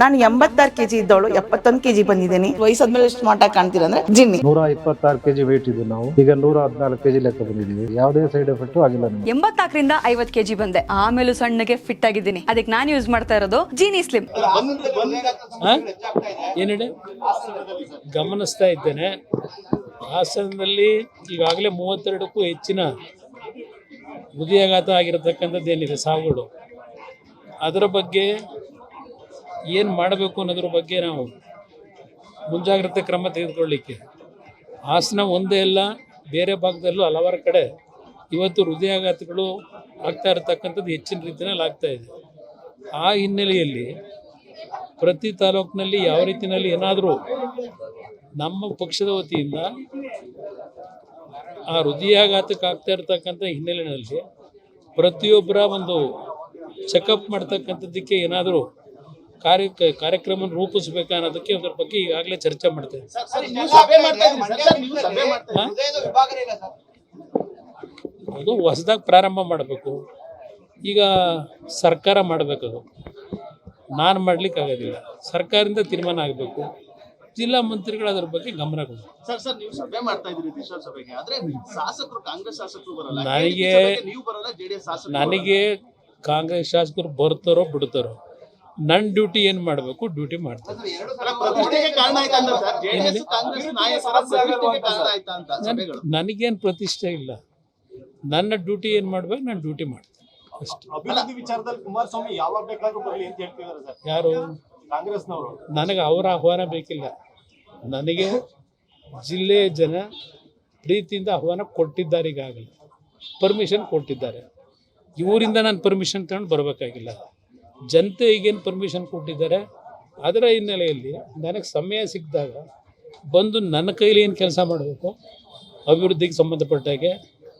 ನಾನು ಎಂಬತ್ತಾರು ಕೆಜಿ ಇದ್ದವಳು ಎಪ್ಪತ್ತೊಂದು ಕೆಜಿ ಬಂದಿದ್ದೀನಿ. ವಯಸ್ಸಾದ್ಮೇಲೆ ಎಷ್ಟು ಮಾಟ ಕಾಣ್ತೀರ ಅಂದ್ರೆ ಜಿನ್ನಿ. ನೂರ ಇಪ್ಪತ್ತಾರು ಕೆಜಿ ವೇಟ್ ಇದ್ದೀವಿ ನಾವು. ಈಗ ನೂರ ಹದಿನಾಲ್ಕು ಕೆಜಿ ಲೆಕ್ಕ ಬಂದಿದ್ದೀವಿ. ಯಾವುದೇ ಸೈಡ್ ಎಫೆಕ್ಟ್ ಆಗಿಲ್ಲ ನಮಗೆ. ಎಂಬತ್ನಾಲ್ಕರಿಂದ ಐವತ್ ಕೆಜಿ ಬಂದೆ. ಆಮೇಲೂ ಸಣ್ಣಗೆ ಫಿಟ್ ಆಗಿದ್ದೀನಿ. ಅದಕ್ಕೆ ನಾನು ಯೂಸ್ ಮಾಡ್ತಾ ಇರೋದು ಜೀನಿ ಸ್ಲಿಮ್ ಏನಿದೆ? ಗಮನಿಸ್ತಾ ಇದ್ದೇನೆ. ಹಾಸನದಲ್ಲಿ ಈಗಾಗಲೇ ಮೂವತ್ತೆರಡಕ್ಕೂ ಹೆಚ್ಚಿನ ಹೃದಯಾಘಾತ ಆಗಿರತಕ್ಕಂಥದ್ದು ಏನಿದೆ? ಸಾವುಗಳು. ಅದರ ಬಗ್ಗೆ ಏನು ಮಾಡಬೇಕು ಅನ್ನೋದ್ರ ಬಗ್ಗೆ ನಾವು ಮುಂಜಾಗ್ರತೆ ಕ್ರಮ ತೆಗೆದುಕೊಳ್ಳಿಕ್ಕೆ. ಹಾಸನ ಒಂದೇ ಅಲ್ಲ, ಬೇರೆ ಭಾಗದಲ್ಲೂ ಹಲವಾರು ಕಡೆ ಇವತ್ತು ಹೃದಯಾಘಾತಗಳು ಆಗ್ತಾ ಇರತಕ್ಕಂಥದ್ದು ಹೆಚ್ಚಿನ ರೀತಿಯಲ್ಲಿ ಆಗ್ತಾ ಇದೆ. ಆ ಹಿನ್ನೆಲೆಯಲ್ಲಿ ಪ್ರತಿ ತಾಲೂಕಿನಲ್ಲಿ ಯಾವ ರೀತಿಯಲ್ಲಿ ಏನಾದರೂ ನಮ್ಮ ಪಕ್ಷದ ವತಿಯಿಂದ ಆ ಹೃದಯಾಘಾತಕ್ಕೆ ಆಗ್ತಾ ಇರತಕ್ಕಂಥ ಹಿನ್ನೆಲೆಯಲ್ಲಿ ಪ್ರತಿಯೊಬ್ಬರ ಒಂದು ಚೆಕಪ್ ಮಾಡ್ತಕ್ಕಂಥದ್ದಕ್ಕೆ ಏನಾದರೂ ಕಾರ್ಯ ಕಾರ್ಯಕ್ರಮ ರೂಪಿಸ್ಬೇಕಾ ಅನ್ನೋದಕ್ಕೆ ಅದ್ರ ಬಗ್ಗೆ ಈಗಾಗಲೇ ಚರ್ಚೆ ಮಾಡ್ತೇವೆ ಅದು ಹೊಸದಾಗಿ ಪ್ರಾರಂಭ ಮಾಡಬೇಕು. ಈಗ ಸರ್ಕಾರ ಮಾಡಬೇಕದು ನಾನು ಮಾಡ್ಲಿಕ್ಕೆ ಆಗೋದಿಲ್ಲ ಸರ್ಕಾರದಿಂದ ತೀರ್ಮಾನ ಆಗಬೇಕು. ಜಿಲ್ಲಾ ಮಂತ್ರಿಗಳು ಅದ್ರ ಬಗ್ಗೆ ಗಮನ ನನಗೆ- ನನಗೆ ಕಾಂಗ್ರೆಸ್ ಶಾಸಕರು ಬರ್ತಾರೋ ಬಿಡ್ತಾರೋ ನನ್ನ ಡ್ಯೂಟಿ ಏನು ಮಾಡಬೇಕು ಡ್ಯೂಟಿ ಮಾಡ್ತೇನೆ. ಅಲ್ಲ, ಪ್ರತಿಷ್ಠೆಗೆ ಕಾರಣ ಅಂತ ಸರ್? ಜೆಡಿಎಸ್ ಕಾಂಗ್ರೆಸ್ ನಾಯಕರ ಪ್ರತಿಷ್ಠೆಗೆ ಕಾರಣ ಆಯ್ತಾ ಅಂತ ಸಭೆಗಳು? ನನಗೇನು ಪ್ರತಿಷ್ಠೆ ಇಲ್ಲ. ನನ್ನ ಡ್ಯೂಟಿ ಏನು ಮಾಡ್ಬೇಕು ನಾನು ಡ್ಯೂಟಿ ಮಾಡ್ತೇನೆ. ಅಷ್ಟೇ. ಅಭಿವೃದ್ಧಿ ವಿಚಾರದಲ್ಲಿ ಕುಮಾರಸ್ವಾಮಿ ಯಾವಾಗ ಬೇಕಾದ್ರೂ ಬರಲಿ ಅಂತ ಹೇಳ್ತಿದ್ದಾರೆ ಸರ್. ಯಾರು? ಕಾಂಗ್ರೆಸ್ನವರು. ನನಗೆ ಅವರ ಆಹ್ವಾನ ಬೇಕಿಲ್ಲ. ನನಗೆ ಜಿಲ್ಲೆಯ ಜನ ಪ್ರೀತಿಯಿಂದ ಆಹ್ವಾನ ಕೊಟ್ಟಿದ್ದಾರೆ ಈಗಾಗಲೇ. ಪರ್ಮಿಷನ್ ಕೊಟ್ಟಿದ್ದಾರೆ. ಇವರಿಂದ ನಾನು ಪರ್ಮಿಷನ್ ತಗೊಂಡು ಬರಬೇಕಾಗಿಲ್ಲ. ಜನತೆ ಈಗೇನು ಪರ್ಮಿಷನ್ ಕೊಟ್ಟಿದ್ದಾರೆ? ಅದರ ಹಿನ್ನೆಲೆಯಲ್ಲಿ ನನಗೆ ಸಮಯ ಸಿಕ್ಕಿದಾಗ ಬಂದು ನನ್ನ ಕೈಲಿ ಏನು ಕೆಲಸ ಮಾಡಬೇಕು ಅಭಿವೃದ್ಧಿಗೆ ಸಂಬಂಧಪಟ್ಟಾಗೆ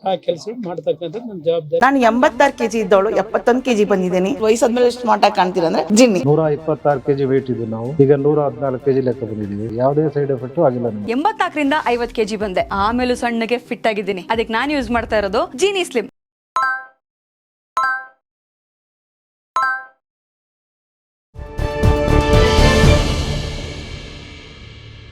ಆ ಕೆಲಸ ಮಾಡ್ತಕ್ಕಂಥ ನನ್ನ ಜವಾಬ್ದಾರಿ. ನಾನು ಎಂಬತ್ತಾರು ಕೆಜಿ ಇದ್ದವಳು ಎಪ್ಪತ್ತೊಂದು ಕೆಜಿ ಬಂದಿದ್ದೀನಿ. ವಯಸ್ಸಾದ್ಮೇಲೆ ಎಷ್ಟು ಮಾಟ ಕಾಣ್ತೀರ ಕಾಣ್ತೀರಾ ಅಂದ್ರೆ ಜಿನ್ನಿ ನೂರ ಇಪ್ಪತ್ತಾರು ಕೆಜಿ ವೇಟ್ ಇದ್ದು ನಾವು. ಈಗ ನೂರ ಹದಿನಾಲ್ಕು ಕೆಜಿ ಲೆಕ್ಕ ಬಂದಿದ್ದೀವಿ. ಯಾವುದೇ ಸೈಡ್ ಎಫೆಕ್ಟ್ ಆಗಿಲ್ಲ ಎಂಬತ್ತಾಕರಿಂದ ಎಂಬತ್ನಾಲ್ಕರಿಂದ ಐವತ್ ಕೆಜಿ ಬಂದೆ. ಆಮೇಲೆ ಸಣ್ಣಗೆ ಫಿಟ್ ಆಗಿದ್ದೀನಿ. ಅದಕ್ಕೆ ನಾನು ಯೂಸ್ ಮಾಡ್ತಾ ಇರೋದು ಜೀನಿ ಸ್ಲಿಮ್